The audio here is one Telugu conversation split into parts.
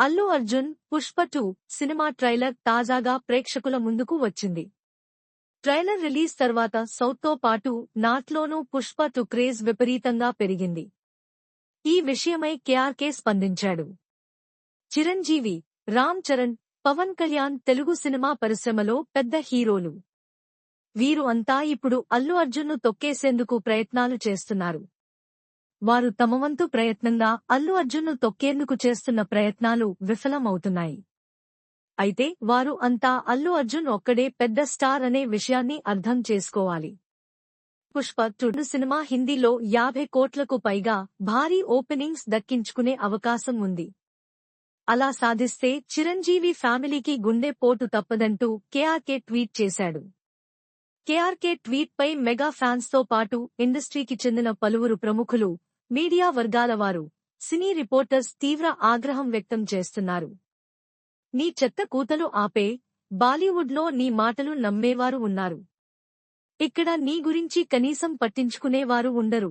Allu Arjun Pushpa two cinema trailer తాజాగా ప్రేక్షకుల ముందుకు వచ్చింది. ట్రైలర్ రిలీజ్ తర్వాత సౌత్తో పాటు నార్త్లోనూ పుష్ప టూ క్రేజ్ విపరీతంగా పెరిగింది. ఈ విషయమై కేఆర్కే స్పందించాడు. చిరంజీవి రామ్ చరణ్ పవన్ కళ్యాణ్ తెలుగు సినిమా పరిశ్రమలో పెద్ద హీరోలు. వీరు అంతా ఇప్పుడు అల్లు అర్జున్ను తొక్కేసేందుకు ప్రయత్నాలు చేస్తున్నారు. వారు తమవంతు ప్రయత్నంగా అల్లు అర్జున్ను తొక్కేందుకు చేస్తున్న ప్రయత్నాలు విఫలమవుతున్నాయి. అయితే వారు అంతా అల్లు అర్జున్ ఒక్కడే పెద్ద స్టార్ అనే విషయాన్ని అర్థం చేసుకోవాలి. పుష్ప టుడు సినిమా హిందీలో యాభై కోట్లకు పైగా భారీ ఓపెనింగ్స్ దక్కించుకునే అవకాశం ఉంది. అలా సాధిస్తే చిరంజీవి ఫ్యామిలీకి గుండె పోటు తప్పదంటూ కేఆర్కే ట్వీట్ చేశాడు. కేఆర్కే ట్వీట్పై మెగా ఫ్యాన్స్తో పాటు ఇండస్ట్రీకి చెందిన పలువురు ప్రముఖులు మీడియా వర్గాల వారు సినీ రిపోర్టర్స్ తీవ్ర ఆగ్రహం వ్యక్తం చేస్తున్నారు. నీ చెత్త కూతలు ఆపే బాలీవుడ్లో నీ మాటలు నమ్మేవారు ఉన్నారు. ఇక్కడ నీ గురించి కనీసం పట్టించుకునేవారు ఉండరు.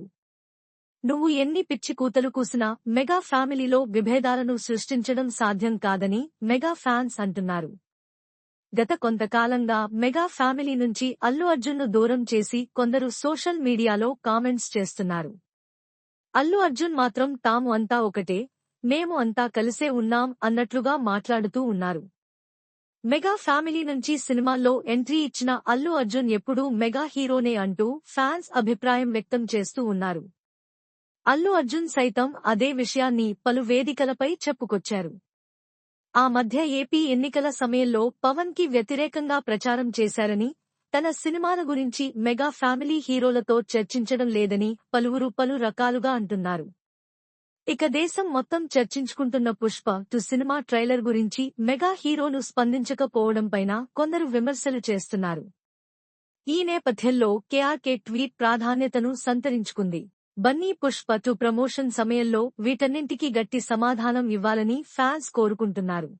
నువ్వు ఎన్ని పిచ్చి కూతలు కూసినా మెగా ఫ్యామిలీలో విభేదాలను సృష్టించడం సాధ్యం కాదని మెగా ఫ్యాన్స్ అంటున్నారు. గత కొంతకాలంగా మెగా ఫ్యామిలీ నుంచి అల్లు అర్జున్ను దూరం చేసి కొందరు సోషల్ మీడియాలో కామెంట్స్ చేస్తున్నారు. అల్లు అర్జున్ మాత్రం తాము అంతా ఒకటే మేము అంతా కలిసే ఉన్నాం అన్నట్లుగా మాట్లాడుతూ ఉన్నారు. మెగా ఫ్యామిలీ నుంచి సినిమాల్లో ఎంట్రీ ఇచ్చిన అల్లు అర్జున్ ఎప్పుడూ మెగా హీరోనే అంటూ ఫ్యాన్స్ అభిప్రాయం వ్యక్తం చేస్తూ ఉన్నారు. అల్లు అర్జున్ సైతం అదే విషయాన్ని పలు వేదికలపై చెప్పుకొచ్చారు. ఆ మధ్య ఏపీ ఎన్నికల సమయంలో పవన్కి వ్యతిరేకంగా ప్రచారం చేశారని తన సినిమాల గురించి మెగా ఫ్యామిలీ హీరోలతో చర్చించడం లేదని పలువురు పలు రకాలుగా అంటున్నారు. ఇక దేశం మొత్తం చర్చించుకుంటున్న పుష్ప టు సినిమా ట్రైలర్ గురించి మెగా హీరోలు స్పందించకపోవడంపైన కొందరు విమర్శలు చేస్తున్నారు. ఈ నేపథ్యంలో కేఆర్కే ట్వీట్ ప్రాధాన్యతను సంతరించుకుంది. బన్నీ పుష్ప టు ప్రమోషన్ సమయంలో వీటన్నింటికీ గట్టి సమాధానం ఇవ్వాలని ఫ్యాన్స్ కోరుకుంటున్నారు.